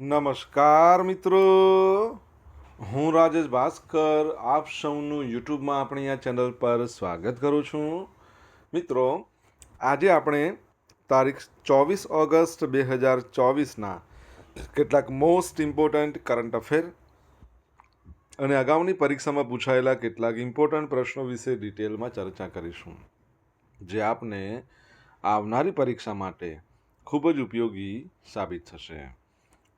નમસ્કાર મિત્રો. હું રાજેશ ભાસ્કર, આપ સૌનું યુટ્યુબમાં આપણી આ ચેનલ પર સ્વાગત કરું છું. મિત્રો, આજે આપણે તારીખ ચોવીસ ઓગસ્ટ બે હજાર ચોવીસના કેટલાક મોસ્ટ ઇમ્પોર્ટન્ટ કરંટ અફેર અને અગાઉની પરીક્ષામાં પૂછાયેલા કેટલાક ઇમ્પોર્ટન્ટ પ્રશ્નો વિશે ડિટેલમાં ચર્ચા કરીશું. જે આપને આવનારી પરીક્ષા માટે ખૂબ જ ઉપયોગી સાબિત થશે.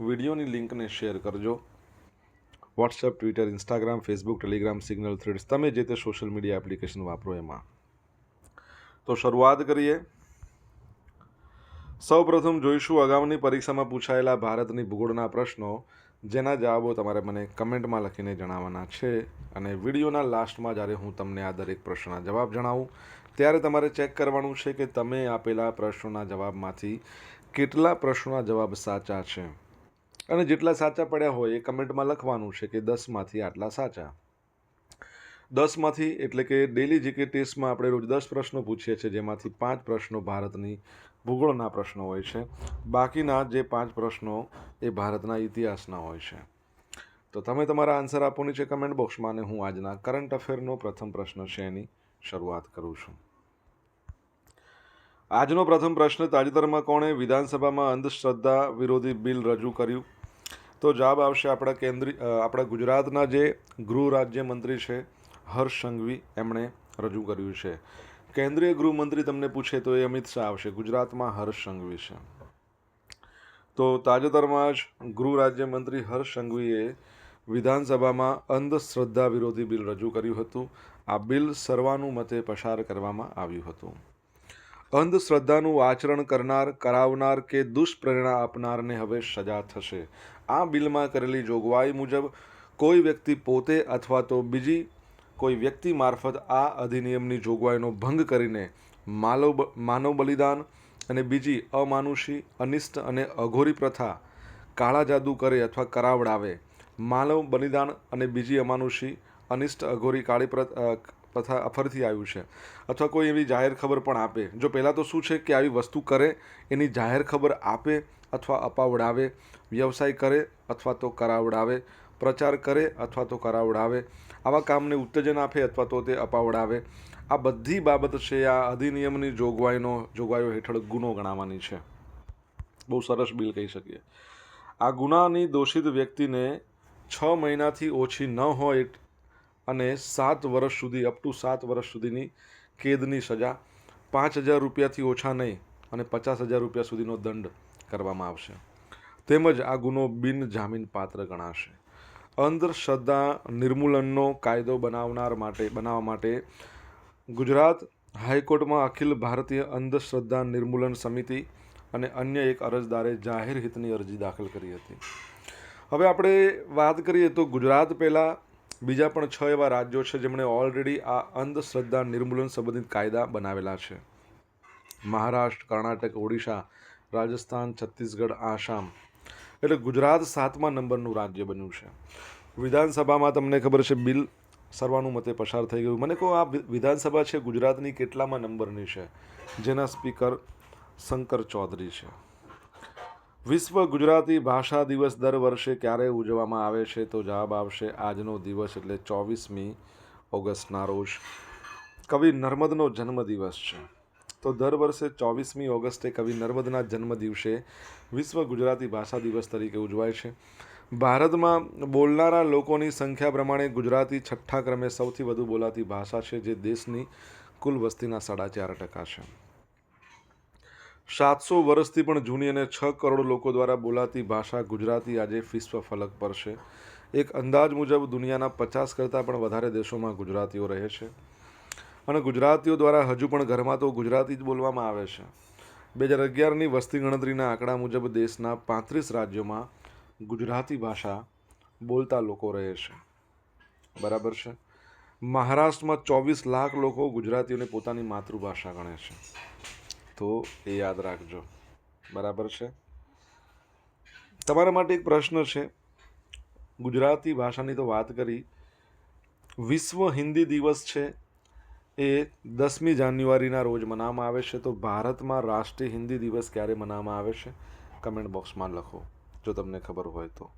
વિડીયોની લિંકને શેર કરજો. WhatsApp Twitter Instagram Facebook Telegram Signal Threads તમે જે તે સોશિયલ મીડિયા એપ્લિકેશન વાપરો એમાં. તો શરૂઆત કરીએ. સૌપ્રથમ જોઈશું અગાઉની પરીક્ષામાં પૂછાયેલા ભારતની ભૂગોળના પ્રશ્નો. જેના જવાબો તમારે મને કમેન્ટમાં લખીને જણાવવાના છે અને વિડીયોના લાસ્ટમાં જ્યારે હું તમને આ દરેક પ્રશ્નના જવાબ જણાવું, ત્યારે તમારે ચેક કરવાનું છે કે તમે આપેલા પ્રશ્નોના જવાબમાંથી કેટલા પ્રશ્નોના જવાબ સાચા છે. અને જેટલા સાચા પડ્યા હોય એ કમેન્ટમાં લખવાનું છે કે દસમાંથી આટલા સાચા. દસમાંથી એટલે કે ડેલી જીકે ટેસ્ટમાં આપણે રોજ દસ પ્રશ્નો પૂછીએ છીએ, જેમાંથી પાંચ પ્રશ્નો ભારતની ભૂગોળના પ્રશ્નો હોય છે. બાકીના જે પાંચ પ્રશ્નો એ ભારતના ઇતિહાસના હોય છે. તો તમે તમારા આન્સર આપોની છે કમેન્ટ બોક્સમાં અને હું આજના કરંટ અફેરનો પ્રથમ પ્રશ્ન છે એની શરૂઆત કરું છું. આજનો પ્રથમ પ્રશ્ન તાજેતરમાં કોણે વિધાનસભામાં અંધશ્રદ્ધા વિરોધી બિલ રજૂ કર્યું? તો જવાબ આવશે આપણા કેન્દ્રીય આપણા ગુજરાતના જે ગૃહ રાજ્યમંત્રી છે, હર્ષ સંઘવી, એમણે રજૂ કર્યું છે. કેન્દ્રીય ગૃહમંત્રી તમને પૂછે તો એ અમિત શાહ આવશે. ગુજરાતમાં હર્ષ સંઘવી છે. તો તાજેતરમાં જ ગૃહ રાજ્યમંત્રી હર્ષ સંઘવીએ વિધાનસભામાં અંધશ્રદ્ધા વિરોધી બિલ રજૂ કર્યું હતું. આ બિલ સર્વાનુમતે પસાર કરવામાં આવ્યું હતું. અંધશ્રદ્ધાનું આચરણ કરનાર, કરાવનાર કે દુષ્પ્રેરણા આપનારને હવે સજા થશે. આ બિલમાં કરેલી જોગવાઈ મુજબ કોઈ વ્યક્તિ પોતે અથવા તો બીજી કોઈ વ્યક્તિ મારફત આ અધિનિયમની જોગવાઈનો ભંગ કરીને માનવ માનવ બલિદાન અને બીજી અમાનુષી, અનિષ્ટ અને અઘોરી પ્રથા કાળા જાદુ કરે અથવા કરાવડાવે. માનવ બલિદાન અને બીજી અમાનુષી, અનિષ્ટ, અઘોરી કાળી પ્રથા ફરીથી આવ્યું છે. અથવા કોઈ એવી જાહેર ખબર પણ આપે. જો પહેલાં તો શું છે કે આવી વસ્તુ કરે, એની જાહેર ખબર આપે અથવા અપાવડાવે, વ્યવસાય કરે અથવા તો કરાવડાવે, પ્રચાર કરે અથવા તો કરાવડાવે, આવા કામને ઉત્તેજન આપે અથવા તો તે અપાવડાવે. આ બધી બાબત છે, આ અધિનિયમની જોગવાઈનો, જોગવાઈઓ હેઠળ ગુનો ગણાવવાની છે. બહુ સરસ બિલ કહી શકીએ. આ ગુનાની દોષિત વ્યક્તિને છ મહિનાથી ઓછી ન હોય અને સાત વર્ષ સુધી અપ ટુ સાત વર્ષ સુધીની કેદની સજા. પાંચ હજાર રૂપિયાથી ઓછા નહીં અને પચાસ હજાર રૂપિયા સુધીનો દંડ કરવામાં આવશે. તેમજ આ ગુનો બિનજામીન પાત્ર ગણાશે. અંધશ્રદ્ધા નિર્મૂલનનો કાયદો બનાવનાર માટે, બનાવવા માટે ગુજરાત હાઈકોર્ટમાં અખિલ ભારતીય અંધશ્રદ્ધા નિર્મૂલન સમિતિ અને અન્ય એક અરજદારે જાહેર હિતની અરજી દાખલ કરી હતી. હવે આપણે વાત કરીએ તો ગુજરાત પહેલાં બીજા પણ છ એવા રાજ્યો છે જેમણે ઓલરેડી આ અંધશ્રદ્ધા નિર્મૂલન સંબંધિત કાયદા બનાવેલા છે. મહારાષ્ટ્ર, કર્ણાટક, ઓડિશા, રાજસ્થાન, છત્તીસગઢ, આસામ એટલે ગુજરાત સાતમા નંબરનું રાજ્ય બન્યું છે. વિધાનસભામાં તમને ખબર છે, બિલ સર્વાનુમતે પસાર થઈ ગયું. મને કહો, આ વિધાનસભા છે, ગુજરાતની કેટલામાં નંબરની છે? જેના સ્પીકર શંકર ચૌધરી છે. વિશ્વ ગુજરાતી ભાષા દિવસ દર વર્ષે ક્યારે ઉજવવામાં આવે છે તો જવાબ આવશે આજનો દિવસ એટલે ચોવીસમી ઓગસ્ટના રોજ. કવિ નર્મદનો જન્મદિવસ છે. તો દર વર્ષે ચોવીસમી ઓગસ્ટે કવિ નર્મદના જન્મ દિવસે વિશ્વ ગુજરાતી ભાષા દિવસ તરીકે ઉજવાય છે. ભારતમાં બોલનારા લોકોની સંખ્યા પ્રમાણે ગુજરાતી છઠ્ઠા ક્રમે સૌથી વધુ બોલાતી ભાષા છે જે દેશની કુલ વસ્તીના સાડા ચાર ટકા છે. સાતસો વર્ષથી પણ જૂની અને છ કરોડ લોકો દ્વારા બોલાતી ભાષા ગુજરાતી આજે વિશ્વ ફલક પર છે. એક અંદાજ મુજબ દુનિયાના પચાસ કરતાં પણ વધારે દેશોમાં ગુજરાતીઓ રહે છે. અને ગુજરાતીઓ દ્વારા હજુ પણ ઘરમાં તો ગુજરાતી જ બોલવામાં આવે છે. બે હજાર અગિયારની વસ્તી ગણતરીના આંકડા મુજબ દેશના પાંત્રીસ રાજ્યોમાં ગુજરાતી ભાષા બોલતા લોકો રહે છે. બરાબર છે? મહારાષ્ટ્રમાં ચોવીસ લાખ લોકો ગુજરાતીઓને પોતાની માતૃભાષા ગણે છે. તો એ યાદ રાખજો. બરાબર છે? તમારા માટે એક પ્રશ્ન છે. ગુજરાતી ભાષાની તો વાત કરી. વિશ્વ હિન્દી દિવસ છે. એ દસમી જાન્યુઆરીના રોજ મનાવવામાં આવે છે. તો ભારતમાં રાષ્ટ્રીય હિન્દી દિવસ ક્યારે મનાવવામાં આવે છે? કમેન્ટ બોક્સમાં લખો. જો તમને ખબર હોય તો.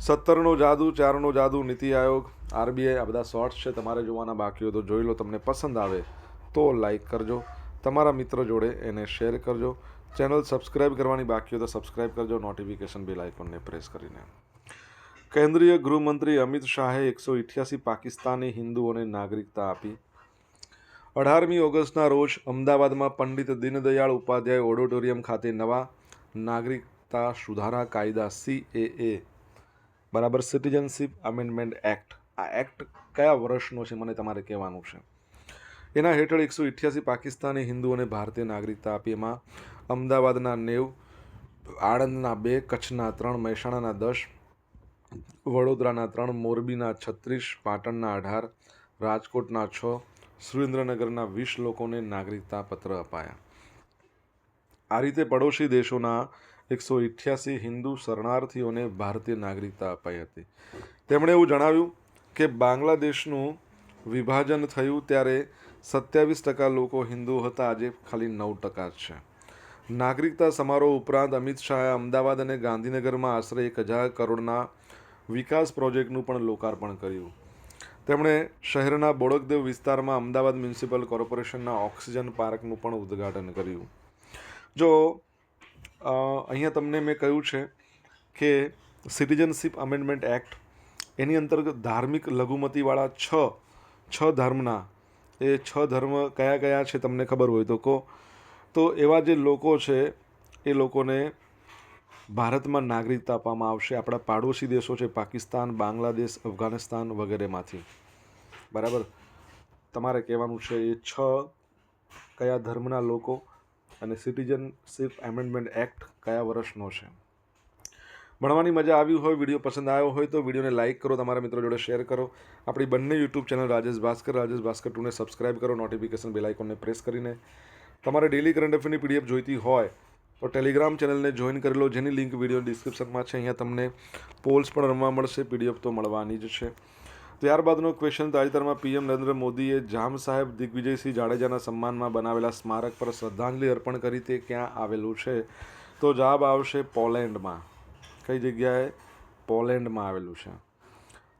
સત્તરનો જાદુ, ચારનો જાદુ નીતિ આયોગ, આરબીઆઈ આ બધા શોર્ટ્સ છે. તમારે જોવાના બાકી હોય તો જોઈ લો. તમને પસંદ આવે તો લાઈક કરજો. તમારા મિત્ર જોડે એને શેર કરજો. ચેનલ સબસ્ક્રાઇબ કરવાની બાકી હોય તો સબસ્ક્રાઇબ કરજો. નોટિફિકેશન બેલ આઇકોનને પ્રેસ કરીને. કેન્દ્રીય ગૃહમંત્રી અમિત શાહે એકસો ઇઠ્યાસી પાકિસ્તાની હિન્દુઓને નાગરિકતા આપી. અઢારમી ઓગસ્ટના રોજ અમદાવાદમાં પંડિત દીનદયાળ ઉપાધ્યાય ઓડિટોરિયમ ખાતે નવા નાગરિકતા સુધારા કાયદા સીએએ બરાબર સિટીઝનશીપ અમેન્ડમેન્ટ એક્ટ આ એક્ટ કયા વર્ષનો છે? મને તમારે કહેવાનું છે. એના હેઠળ એકસો ઇઠ્યાસી પાકિસ્તાની હિન્દુઓને ભારતીય નાગરિકતા આપી. એમાં અમદાવાદના નેવ, આણંદના બે, કચ્છના ત્રણ, મહેસાણાના દસ, વડોદરાના ત્રણ, મોરબીના છત્રીસ, પાટણના અઢાર, રાજકોટના છ, સુરેન્દ્રનગરના વીસ લોકોને નાગરિકતા પત્ર અપાયા. આ રીતે પડોશી દેશોના એકસો ઇઠ્યાસી હિન્દુ શરણાર્થીઓને ભારતીય નાગરિકતા અપાઈ હતી. તેમણે એવું જણાવ્યું કે બાંગ્લાદેશનું વિભાજન થયું ત્યારે સત્યાવીસ ટકા લોકો હિન્દુ હતા, આજે ખાલી નવ ટકા જ છે. નાગરિકતા સમારોહ ઉપરાંત અમિત શાહે અમદાવાદ અને ગાંધીનગરમાં આશરે એક હજાર કરોડના વિકાસ પ્રોજેક્ટનું પણ લોકાર્પણ કર્યું. તેમણે શહેરના બોડકદેવ વિસ્તારમાં અમદાવાદ મ્યુનિસિપલ કોર્પોરેશનના ઓક્સિજન પાર્કનું પણ ઉદ્ઘાટન કર્યું. જો અહીંયા તમને મેં કહ્યું છે કે સિટીઝનશીપ અમેન્ડમેન્ટ એક્ટ એની અંતર્ગત ધાર્મિક લઘુમતીવાળા છ છ ધર્મના એ છ ધર્મ કયા કયા છે તમને ખબર હોય તો કહો. તો એવા જે લોકો છે, એ લોકોને ભારતમાં નાગરિકતા આપવામાં આવશે આપણા પાડોશી દેશો છે, પાકિસ્તાન, બાંગ્લાદેશ, અફઘાનિસ્તાન વગેરેમાંથી. બરાબર? તમારે કહેવાનું છે એ છ કયા ધર્મના લોકો અને સિટીઝનશીપ એમેન્ડમેન્ટ એક્ટ કયા વર્ષનો છે? ભણવાની મજા આવી હોય, વીડિયો પસંદ આવ્યો હોય તો વિડીયોને લાઇક કરો, તમારા મિત્રો જોડે શેર કરો. આપણી બંને યુટ્યુબ ચેનલ રાજેશ ભાસ્કર રાજેશ ભાસ્કર ટુને સબસ્ક્રાઇબ કરો નોટિફિકેશન બેલ આઇકોનને પ્રેસ કરીને. તમારે ડેલી કરંટ અફેરની પીડીએફ જોઈતી હોય તો ટેલિગ્રામ ચેનલને જોઈન કરી લો, જેની લિંક વીડિયો ડિસ્ક્રિપ્શનમાં છે. અહીંયા તમને પોલ્સ પણ રમવા મળશે પીડીએફ તો મળવાની જ છે. ત્યારબાદનો ક્વેશ્ચન તાજેતરમાં પીએમ નરેન્દ્ર મોદીએ જામ સાહેબ દિગ્વિજયસિંહ જાડેજાના સન્માનમાં બનાવેલા સ્મારક પર શ્રદ્ધાંજલિ અર્પણ કરી તે ક્યાં આવેલું છે? તો જવાબ આવશે પોલેન્ડમાં. કઈ જગ્યાએ પોલેન્ડમાં આવેલું છે.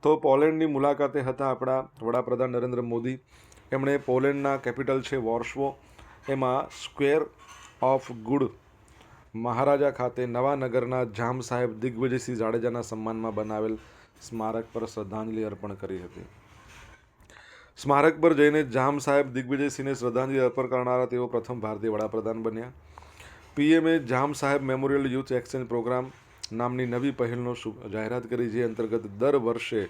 તો પોલેન્ડની મુલાકાતે હતા આપણા વડાપ્રધાન નરેન્દ્ર મોદી. એમણે પોલેન્ડના કેપિટલ છે વોર્શવો એમાં સ્ક્વેર ઓફ ગુડ મહારાજા ખાતે નવા નગરના જામ સાહેબ દિગ્વિજયસિંહ જાડેજાના સન્માનમાં બનાવેલ સ્મારક પર શ્રદ્ધાંજલિ અર્પણ કરી હતી. સ્મારક પર જઈને જામ સાહેબ દિગ્વિજયસિંહને શ્રદ્ધાંજલિ અર્પણ કરનારા તેઓ પ્રથમ ભારતીય વડાપ્રધાન બન્યા. પીએમએ જામ સાહેબ મેમોરિયલ યુથ એક્સચેન્જ પ્રોગ્રામ નામની નવી પહેલનો જાહેરાત કરી જે અંતર્ગત દર વર્ષે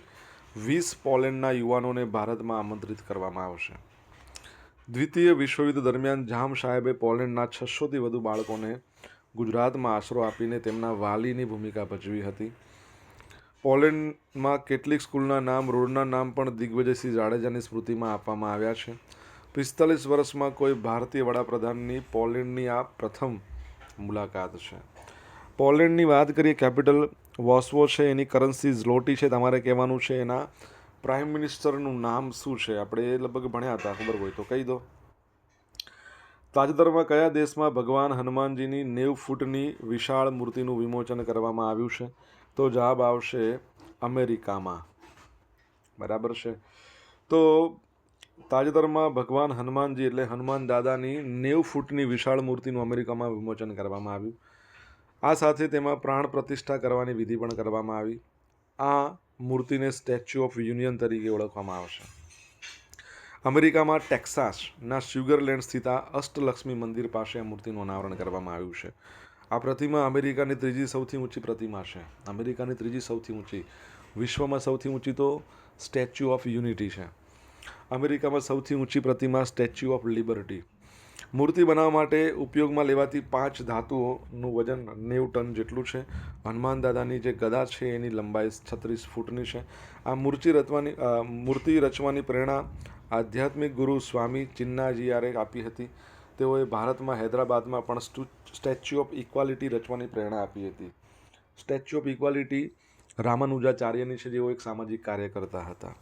વીસ પોલેન્ડના યુવાનોને ભારતમાં આમંત્રિત કરવામાં આવશે. દ્વિતીય વિશ્વયુદ્ધ દરમિયાન જામ સાહેબે પોલેન્ડના છસોથી વધુ બાળકોને ગુજરાતમાં આશરો આપીને તેમના વાલીની ભૂમિકા ભજવી હતી. પોલેન્ડમાં કેટલીક સ્કૂલના નામ, રોડના નામ પણ દિગ્વિજયસિંહ જાડેજાની સ્મૃતિમાં આપવામાં આવ્યા છે. પિસ્તાલીસ વર્ષમાં કોઈ ભારતીય વડાપ્રધાનની પોલેન્ડની આ પ્રથમ મુલાકાત છે. પોલેન્ડની વાત કરીએ, કેપિટલ વોસ્વો છે, એની કરન્સી ઝ્લોટી છે, તમારે કહેવાનું છે, એના પ્રાઇમ મિનિસ્ટરનું નામ શું છે, આપણે એ લગભગ ભણ્યા હતા, ખબર હોય તો કહી દો. તાજેતરમાં કયા દેશમાં ભગવાન હનુમાનજીની નેવ ફૂટની વિશાળ મૂર્તિનું વિમોચન કરવામાં આવ્યું છે? તો જવાબ આવશે અમેરિકામાં. બરાબર છે? તો તાજેતરમાં ભગવાન હનુમાનજી એટલે હનુમાન દાદાની નેવ ફૂટની વિશાળ મૂર્તિનું અમેરિકામાં વિમોચન કરવામાં આવ્યું. આ સાથે તેમાં પ્રાણ પ્રતિષ્ઠા કરવાની વિધિ પણ કરવામાં આવી. આ મૂર્તિને સ્ટેચ્યુ ઓફ યુનિયન તરીકે ઓળખવામાં આવશે. અમેરિકામાં ટેક્સાસના સ્યુગરલેન્ડ સ્થિત અષ્ટલક્ષ્મી મંદિર પાસે આ મૂર્તિનું અનાવરણ કરવામાં આવ્યું છે. આ પ્રતિમા અમેરિકાની ત્રીજી સૌથી ઊંચી પ્રતિમા છે. અમેરિકાની ત્રીજી સૌથી ઊંચી, વિશ્વમાં સૌથી ઊંચી તો સ્ટેચ્યુ ઓફ યુનિટી છે. અમેરિકામાં સૌથી ઊંચી પ્રતિમા સ્ટેચ્યુ ઓફ લિબર્ટી મૂર્તિ બનાવવા માટે ઉપયોગમાં લેવાતી પાંચ ધાતુઓનું વજન નેવું ટન જેટલું છે. હનુમાન દાદાની જે ગદા છે એની લંબાઈ છત્રીસ ફૂટની છે. આ મૂર્તિ રચવાની મૂર્તિ રચવાની પ્રેરણા આધ્યાત્મિક ગુરુ સ્વામી ચિન્નાજીયારે આપી હતી. તેઓએ ભારતમાં, હૈદરાબાદમાં પણ સ્ટુ, સ્ટેચ્યુ ઓફ ઇક્વાલિટી રચવાની પ્રેરણા આપી હતી. સ્ટેચ્યુ ઓફ ઇક્વાલિટી રામાનુજાચાર્યની છે, જેઓ એક સામાજિક કાર્યકર્તા હતા.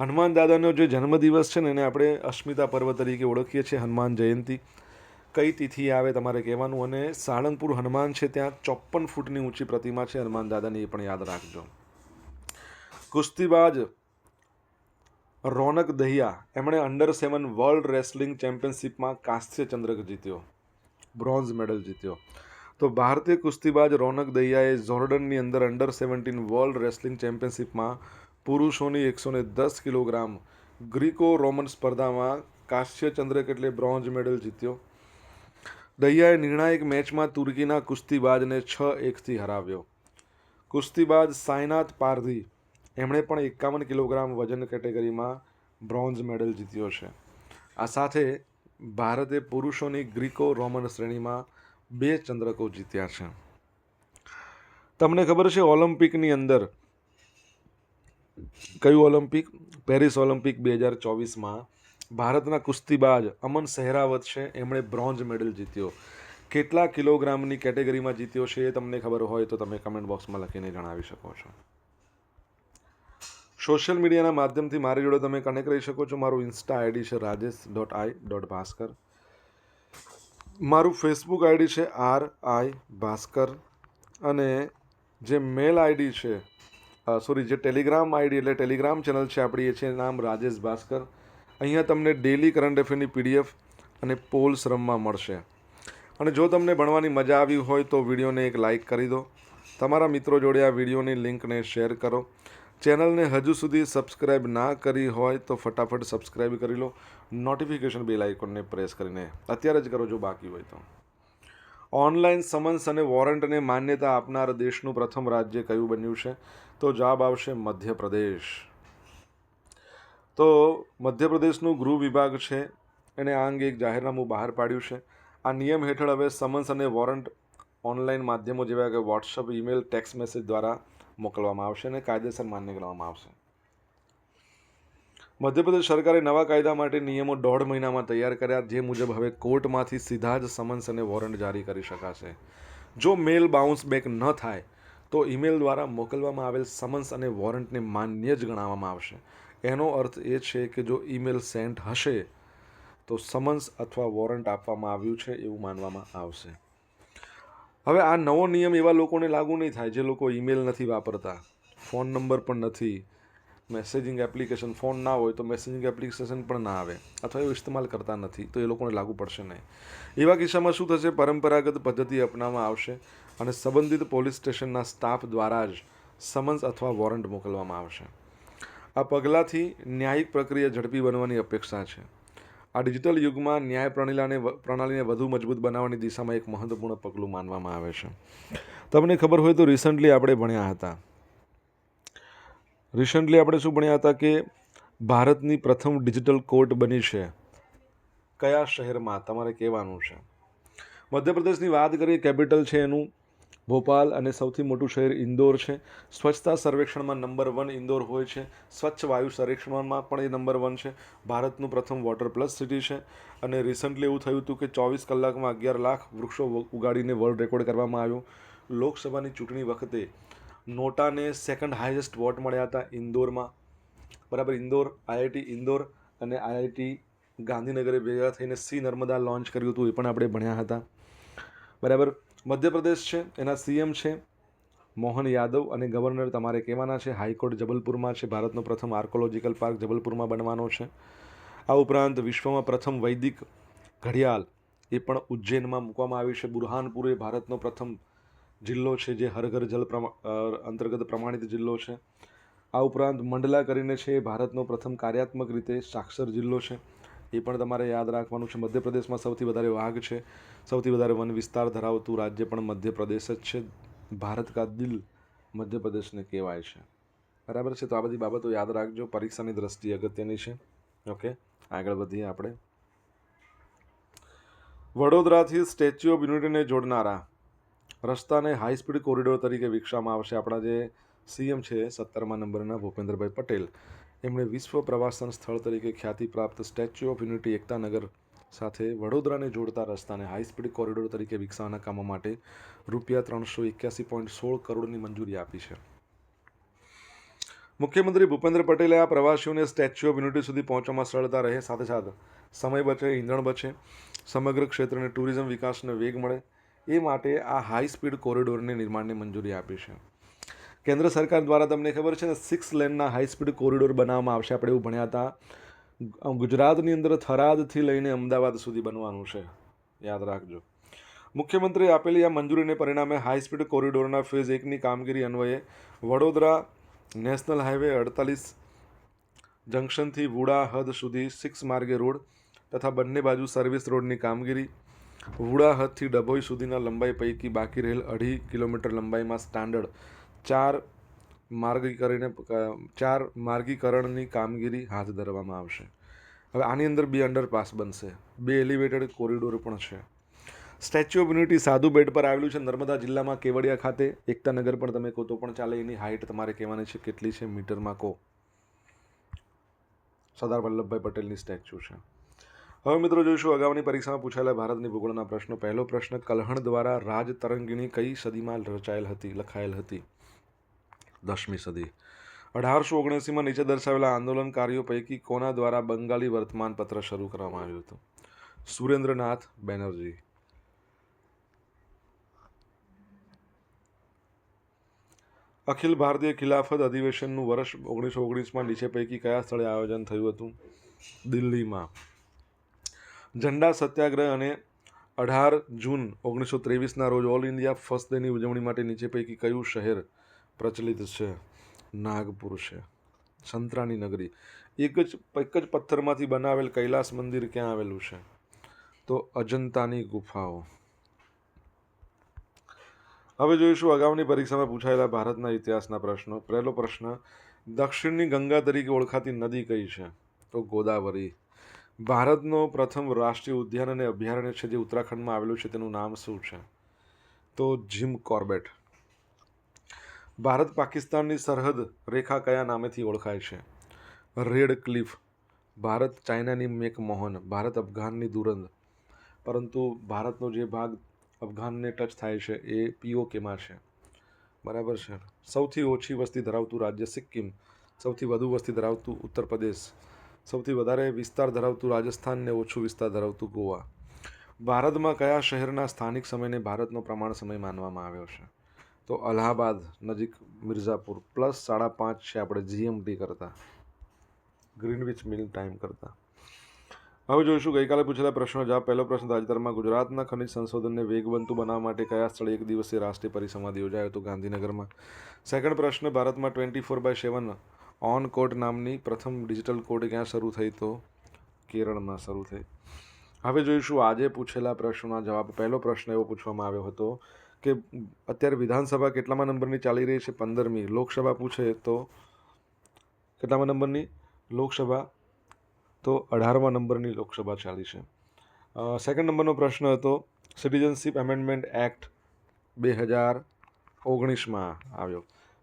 હનુમાન દાદાનો જે જન્મદિવસ છે ને, એને આપણે અસ્મિતા પર્વ તરીકે ઓળખીએ છીએ, હનુમાન જયંતી. કઈ તિથિ આવે તમારે કહેવાનું? અને સાળંગપુર હનુમાન છે ત્યાં ચોપ્પન ફૂટની ઊંચી પ્રતિમા છે, હનુમાન દાદાની એ પણ યાદ રાખજો. કુસ્તીબાજ રોનક દહિયા, એમણે અંડર સેવન વર્લ્ડ રેસલિંગ ચેમ્પિયનશિપમાં કાંસ્ય ચંદ્રક જીત્યો, બ્રોન્ઝ મેડલ જીત્યો. તો ભારતીય કુસ્તીબાજ રોનક દહિયાએ જોર્ડનની અંદર અંડર સેવન્ટીન વર્લ્ડ રેસલિંગ ચેમ્પિયનશિપમાં પુરુષોની એકસો ને દસ કિલોગ્રામ ગ્રીકો રોમન સ્પર્ધામાં કાશ્ય ચંદ્રક એટલે બ્રોન્ઝ મેડલ જીત્યો. દહિયાએ નિર્ણાયક મેચમાં તુર્કીના કુસ્તીબાજને છ એકથી હરાવ્યો. કુસ્તીબાજ સાયનાથ પારધી, એમણે પણ એકાવન કિલોગ્રામ વજન કેટેગરીમાં બ્રોન્ઝ મેડલ જીત્યો છે. આ સાથે ભારતે પુરુષોની ગ્રીકો રોમન શ્રેણીમાં બે ચંદ્રકો જીત્યા છે. તમને ખબર છે, ઓલિમ્પિકની અંદર કયું ઓલિમ્પિક? પેરિસ ઓલિમ્પિક બે હજાર ચોવીસમાં ભારતના કુસ્તીબાજ અમન સહેરાવત છે. એમણે બ્રોન્ઝ મેડલ જીત્યો. કેટલા કિલોગ્રામની કેટેગરીમાં જીત્યો છે એ તમને ખબર હોય તો તમે કમેન્ટ બોક્સમાં લખીને જણાવી શકો છો. સોશિયલ મીડિયાના માધ્યમથી મારી જોડે તમે કનેક્ટ રહી શકો છો. મારું ઇન્સ્ટા આઈડી છે Rajesh dot I dot Bhaskar મારું ફેસબુક આઈડી છે આર આઈ ભાસ્કર અને જે મેલ આઈડી છે સોરી જે ટેલિગ્રામ આઈડી એટલે ટેલિગ્રામ ચેનલ છે આપણી, એ છે નામ રાજેશ ભાસ્કર. અહીંયા તમને ડેલી કરંટ અફેરની પીડીએફ અને પોલ્સ રમવા મળશે. અને જો તમને ભણવાની મજા આવી હોય તો વિડીયોને એક લાઇક કરી દો. તમારા મિત્રો જોડે આ વિડીયોની લિંકને શેર કરો. ચેનલને હજુ સુધી સબસ્ક્રાઇબ ના કરી હોય તો ફટાફટ સબસ્ક્રાઇબ કરી લો. નોટિફિકેશન બેલ આઇકોનને પ્રેસ કરીને. અત્યારે જ કરો જો બાકી હોય તો. ઓનલાઈન સમન્સ અને વોરંટને માન્યતા આપનાર દેશનું પ્રથમ રાજ્ય કયું બન્યું છે? તો જવાબ આવશે મધ્યપ્રદેશ. તો મધ્યપ્રદેશનું ગૃહ વિભાગ છે એણે આ અંગે એક જાહેરનામું બહાર પાડ્યું છે. આ નિયમ હેઠળ હવે સમન્સ અને વોરંટ ઓનલાઈન માધ્યમો જેવા કે વોટ્સઅપ, ઈમેલ, ટેક્સ્ટ મેસેજ દ્વારા મોકલવામાં આવશે અને કાયદેસર માન્ય કરવામાં આવશે. મધ્યપ્રદેશ સરકારે નવા કાયદા માટે નિયમો દોઢ મહિનામાં તૈયાર કર્યા, જે મુજબ હવે કોર્ટમાંથી સીધા જ સમન્સ અને વોરંટ જારી કરી શકાશે. જો મેલ બાઉન્સ બેક ન થાય તો ઈમેલ દ્વારા મોકલવામાં આવેલ સમન્સ અને વોરંટને માન્ય જ ગણાવવામાં આવશે. એનો અર્થ એ છે કે જો ઈમેલ સેન્ટ હશે, તો સમન્સ અથવા વોરંટ આપવામાં આવ્યું છે એવું માનવામાં આવશે. હવે આ નવો નિયમ એવા લોકોને લાગુ નહીં થાય જે લોકો ઈમેલ નથી વાપરતા. ફોન નંબર પણ નથી. મેસેજિંગ એપ્લિકેશન ફોન ના હોય તો મેસેજિંગ એપ્લિકેશન પણ ના આવે અથવા એવો ઇસ્તેમાલ કરતા નથી તો એ લોકોને લાગુ પડશે નહીં. એવા કિસ્સામાં શું થશે? પરંપરાગત પદ્ધતિ અપનાવવામાં આવશે. અને સંબંધિત પોલીસ સ્ટેશનના સ્ટાફ દ્વારા જ સમન્સ અથવા વોરંટ મોકલવામાં આવશે. આ પગલાંથી ન્યાયિક પ્રક્રિયા ઝડપી બનવાની અપેક્ષા છે. આ ડિજિટલ યુગમાં ન્યાય પ્રણાલીને પ્રણાલીને વધુ મજબૂત બનાવવાની દિશામાં એક મહત્વપૂર્ણ પગલું માનવામાં આવે છે. તમને ખબર હોય તો રિસન્ટલી આપણે ભણ્યા હતા. રિસન્ટલી આપણે શું ભણ્યા હતા કે ભારતની પ્રથમ ડિજિટલ કોર્ટ બની છે. કયા શહેરમાં? તમારે કહેવાનું છે. મધ્યપ્રદેશની વાત કરીએ, કેપિટલ છે એનું. ભોપાલ અને સૌથી મોટું શહેર ઇન્દોર છે. સ્વચ્છતા સર્વેક્ષણમાં નંબર વન ઇન્દોર હોય છે. સ્વચ્છ વાયુ સર્વેક્ષણમાં પણ એ નંબર વન છે. ભારતનું પ્રથમ વોટર પ્લસ સિટી છે અને રિસન્ટલી એવું થયું હતું કે ચોવીસ કલાકમાં અગિયાર લાખ વૃક્ષો ઉગાડીને વર્લ્ડ રેકોર્ડ કરવામાં આવ્યો. લોકસભાની ચૂંટણી વખતે નોટાને સેકન્ડ હાઈએસ્ટ વોટ મળ્યા હતા ઇન્દોરમાં. બરાબર, ઇન્દોર આઈઆઈટી ઇન્દોર અને આઈઆઈટી ગાંધીનગરે ભેગા થઈને સી નર્મદા લોન્ચ કર્યું હતું એ પણ આપણે ભણ્યા હતા. બરાબર મધ્યપ્રદેશ છે, એના સીએમ છે, મોહન યાદવ અને ગવર્નર તમારે કહેવાના છે, હાઈકોર્ટ જબલપુરમાં છે, ભારતનો પ્રથમ આર્કોલોજીકલ પાર્ક જબલપુરમાં બનવાનો છે. આ ઉપરાંત વિશ્વમાં પ્રથમ વૈદિક ઘડિયાળ એ પણ ઉજ્જૈનમાં મૂકવામાં આવી છે. બુરહાનપુર એ ભારતનો પ્રથમ જિલ્લો છે, જે હરઘર જલ અંતર્ગત પ્રમાણિત જિલ્લો છે. આ ઉપરાંત મંડલા કરીને છે, એ ભારતનો પ્રથમ કાર્યાત્મક રીતે સાક્ષર જિલ્લો છે. એ પણ તમારે યાદ રાખવાનું છે. મધ્યપ્રદેશમાં સૌથી વધારે વાઘ છે. સૌથી વધારે વન વિસ્તાર ધરાવતું રાજ્ય પણ મધ્યપ્રદેશ જ છે. ભારત કા દિલ મધ્યપ્રદેશને કહેવાય છે. બરાબર છે? તો આ બધી બાબતો યાદ રાખજો. પરીક્ષાની દ્રષ્ટિ અગત્યની છે. ઓકે? આગળ વધીએ આપણે. વડોદરાથી સ્ટેચ્યુ ઓફ યુનિટીને જોડનારા રસ્તાને હાઈ સ્પીડ કોરિડોર તરીકે વિકસાવવામાં આવશે. આપણા જે સીએમ છે, સત્તરમા નંબરના ભૂપેન્દ્રભાઈ પટેલ. એમણે વિશ્વ પ્રવાસન સ્થળ તરીકે ખ્યાતિ પ્રાપ્ત સ્ટેચ્યુ ઓફ યુનિટી એકતાનગર સાથે વડોદરાને જોડતા રસ્તાને હાઈ સ્પીડ કોરિડોર તરીકે વિકસાવવાના કામો માટે રૂપિયા ત્રણસો એક્યાસી પોઈન્ટ સોળ કરોડની મંજૂરી આપી છે. મુખ્યમંત્રી ભૂપેન્દ્ર પટેલે આ પ્રવાસીઓને સ્ટેચ્યુ ઓફ યુનિટી સુધી પહોંચવામાં સરળતા રહે, સાથે સાથે સમય બચે, ઈંધણ બચે, સમગ્ર ક્ષેત્રને ટુરિઝમ વિકાસને વેગ મળે, એ માટે આ હાઈ સ્પીડ કોરિડોરની નિર્માણની મંજૂરી આપી છે. કેન્દ્ર સરકાર દ્વારા તમને ખબર છે ને સિક્સ લેનના હાઈ સ્પીડ કોરિડોર બનાવવામાં આવશે. આપણે એવું ભણ્યા હતા. ગુજરાતની અંદર થરાદથી લઈને અમદાવાદ સુધી બનવાનું છે. યાદ રાખજો. મુખ્યમંત્રીએ આપેલી આ મંજૂરીને પરિણામે હાઈ સ્પીડ કોરિડોરના ફેઝ એકની કામગીરી અન્વયે વડોદરા નેશનલ હાઈવે અડતાલીસ જંકશનથી વુડા હદ સુધી સિક્સ માર્ગે રોડ તથા બંને બાજુ સર્વિસ રોડની કામગીરી. વુડા હદથી ડભોઈ સુધીના લંબાઈ પૈકી બાકી રહેલ અઢી કિલોમીટર લંબાઈમાં સ્ટાન્ડર્ડ ચાર માર્ગીકરણ ચાર માર્ગીકરણની કામગીરી હાથ ધરવામાં આવશે. હવે આની અંદર બે અંડરપાસ બનશે. બે એલિવેટેડ કોરિડોર પણ છે. Statue of unity Sadhu Bet પર આવેલું છે નર્મદા જિલ્લામાં કેવડિયા ખાતે. એકતાનગર પણ તમે કહો તો પણ ચાલે. એની હાઇટ તમારે કહેવાની છે કેટલી છે મીટરમાં કહો. સરદાર વલ્લભભાઈ પટેલની સ્ટેચ્યુ છે. હવે મિત્રો જોઈશું અગાઉની પરીક્ષામાં પૂછાયેલા ભારતની ભૂગોળના પ્રશ્નો. પહેલો પ્રશ્ન, કલહણ દ્વારા રાજ તરંગીણી કઈ સદીમાં રચાયેલ હતી, લખાયેલ હતી? દસમી સદી. અઢારસો ઓગણસીમાં નીચે દર્શાવેલા આંદોલનકારીઓ પૈકી કોના દ્વારા બંગાળી વર્તમાનપત્ર શરૂ કરવામાં આવ્યું હતું? સુરેન્દ્રનાથ બેનર્જી. અખિલ ભારતીય ખિલાફત અધિવેશનનું વર્ષ ઓગણીસો ઓગણીસમાં નીચે પૈકી કયા સ્થળે આયોજન થયું હતું? દિલ્હીમાં. ઝંડા સત્યાગ્રહ અને અઢાર જૂન ઓગણીસો ત્રેવીસના રોજ ઓલ ઇન્ડિયા ફર્સ્ટ ડેની ઉજવણી માટે નીચે પૈકી કયું શહેર પ્રચલિત છે. નાગપુર છે. સંતરાની નગરી. એક જ એક જ પથ્થરમાંથી બનાવેલ કૈલાસ મંદિર ક્યાં આવેલું છે? તો અજંતાની ગુફાઓ. હવે જોઈશું અગાઉની પરીક્ષામાં પૂછાયેલા ભારતના ઇતિહાસના પ્રશ્નો. પહેલો પ્રશ્ન, દક્ષિણની ગંગા તરીકે ઓળખાતી નદી કઈ છે? તો ગોદાવરી. ભારતનો પ્રથમ રાષ્ટ્રીય ઉદ્યાન અને અભયારણ્ય છે જે ઉત્તરાખંડમાં આવેલું છે. તેનું નામ શું છે? તો જીમ કોર્બેટ. ભારત પાકિસ્તાનની સરહદ રેખા કયા નામેથી ઓળખાય છે? રેડ ક્લિફ, ભારત ચાઇનાની મેકમોહન, ભારત અફઘાનની દુરંદ પરંતુ ભારતનો જે ભાગ અફઘાનને ટચ થાય છે એ પીઓકેમાં છે? બરાબર છે. સૌથી ઓછી વસ્તી ધરાવતું રાજ્ય સિક્કિમ, સૌથી વધુ વસ્તી ધરાવતું ઉત્તર પ્રદેશ, સૌથી વધારે વિસ્તાર ધરાવતું રાજસ્થાન ને ઓછું વિસ્તાર ધરાવતું ગોવા. ભારતમાં કયા શહેરના સ્થાનિક સમયને ભારતનો પ્રમાણ સમય માનવામાં આવ્યો છે? તો અલ્હાબાદ નજીક મિર્ઝાપુર પ્લસ સાડા પાંચ છે આપણે જીએમટી કરતાં. ગ્રીનવિચ મિલ ટાઈમ કરતાં. હવે જોઈશું, ગઈકાલે પૂછેલા પ્રશ્નો જવાબ. પહેલો પ્રશ્ન, તાજેતરમાં ગુજરાતના ખનિજ સંશોધનને વેગવંતુ બનાવવા માટે કયા સ્થળે એક દિવસીય રાષ્ટ્રીય પરિસંવાદ યોજાયો હતો ગાંધીનગરમાં? સેકન્ડ પ્રશ્ન, ભારતમાં twenty four by seven on court નામની પ્રથમ ડિજિટલ કોર્ટ ક્યાં શરૂ થઈ તો? કેરળમાં શરૂ થઈ. હવે જોઈશું, આજે પૂછેલા પ્રશ્નોના જવાબ. પહેલો પ્રશ્ન એવો પૂછવામાં આવ્યો હતો કે અત્યારે વિધાનસભા કેટલામાં નંબરની ચાલી રહી છે? પંદરમી. લોકસભા પૂછે તો કેટલામાં નંબરની? લોકસભા તો અઢારમા નંબરની લોકસભા ચાલી છે. સેકન્ડ નંબરનો પ્રશ્ન હતો સિટીઝનશીપ એમેન્ડમેન્ટ એક્ટ બે હજાર ઓગણીસમાં આવ્યો.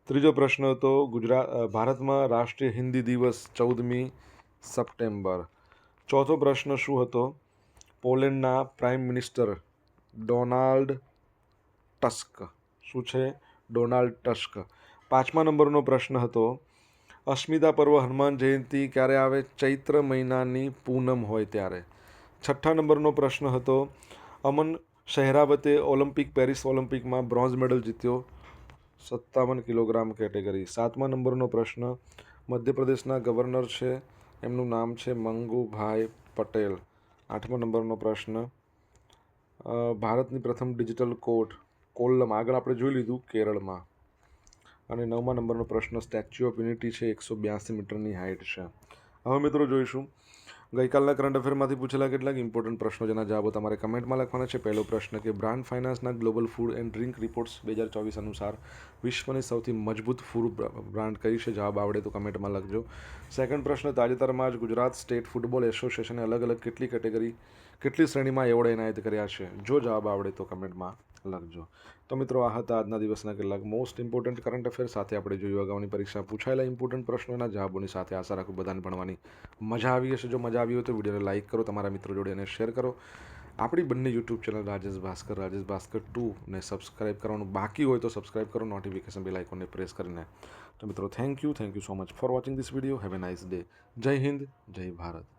ત્રીજો પ્રશ્ન હતો ગુજરાત ભારતમાં રાષ્ટ્રીય હિન્દી દિવસ ચૌદમી સપ્ટેમ્બર. ચોથો પ્રશ્ન શું હતો? પોલેન્ડના પ્રાઇમ મિનિસ્ટર ડોનાલ્ડ ટસ્ક. શું છે? Donald Tusk. પાંચમા નંબરનો પ્રશ્ન હતો, અસ્મિતા પર્વ હનુમાન જયંતિ ક્યારે આવે? ચૈત્ર મહિનાની પૂનમ હોય ત્યારે. છઠ્ઠા નંબરનો પ્રશ્ન હતો, અમન શહેરાવતે ઓલિમ્પિક, પેરિસ ઓલિમ્પિકમાં બ્રોન્ઝ મેડલ જીત્યો? સત્તાવન કિલોગ્રામ કેટેગરી. સાતમા નંબરનો પ્રશ્ન, મધ્યપ્રદેશના ગવર્નર છે? એમનું નામ છે મંગુભાઈ પટેલ. આઠમા નંબરનો પ્રશ્ન ભારતની પ્રથમ ડિજિટલ કોર્ટ કોલ્લમ આગળ આપણે જોઈ લીધું કેરળમાં. અને નવમા નંબરનો પ્રશ્ન સ્ટેચ્યુ ઓફ યુનિટી છે, એકસો બ્યાસી મીટરની હાઇટ છે. હવે મિત્રો જોઈશું. ગઈકાલના કરંટ અફેરમાંથી પૂછેલા કેટલાક ઇમ્પોર્ટન્ટ પ્રશ્નો જેના જવાબો તમારે કમેન્ટમાં લખવાના છે. પહેલો પ્રશ્ન કે brand ફાઇનાન્સના global food and drink reports બે હજાર ચોવીસ અનુસાર વિશ્વની સૌથી મજબૂત ફૂડ બ્રાન્ડ કઈ છે? જવાબ આવડે તો કમેન્ટમાં લખજો. સેકન્ડ પ્રશ્ન, તાજેતરમાં જ ગુજરાત સ્ટેટ ફૂટબોલ એસોસિએશને અલગ અલગ કેટલી કેટેગરી, કેટલી શ્રેણીમાં એવોર્ડ એનાયત કર્યા છે? જો જવાબ આવડે તો કમેન્ટમાં લખજો. તો મિત્રો, આ હતા આજના દિવસના કેટલાક મોસ્ટ ઇમ્પોર્ટન્ટ કરંટ અફેર સાથે આપણે જોયું. અગાઉની પરીક્ષા પૂછાયેલા ઇમ્પોર્ટન્ટ પ્રશ્નોના જવાબોની સાથે આશા રાખું બધાને ભણવાની મજા આવી હશે. જો મજા આવી હોય તો વિડીયોને લાઇક કરો, તમારા મિત્રો જોડે અને શેર કરો. આપણી બંને YouTube channel Rajesh Bhaskar Rajesh Bhaskar two ને સબસ્ક્રાઇબ કરવાનું બાકી હોય તો સબસ્ક્રાઇબ કરો નોટિફિકેશન બેલ આઇકોનને પ્રેસ કરીને. તો મિત્રો thank you thank you so much for watching this video have a nice day જય હિન્દ, જય ભારત.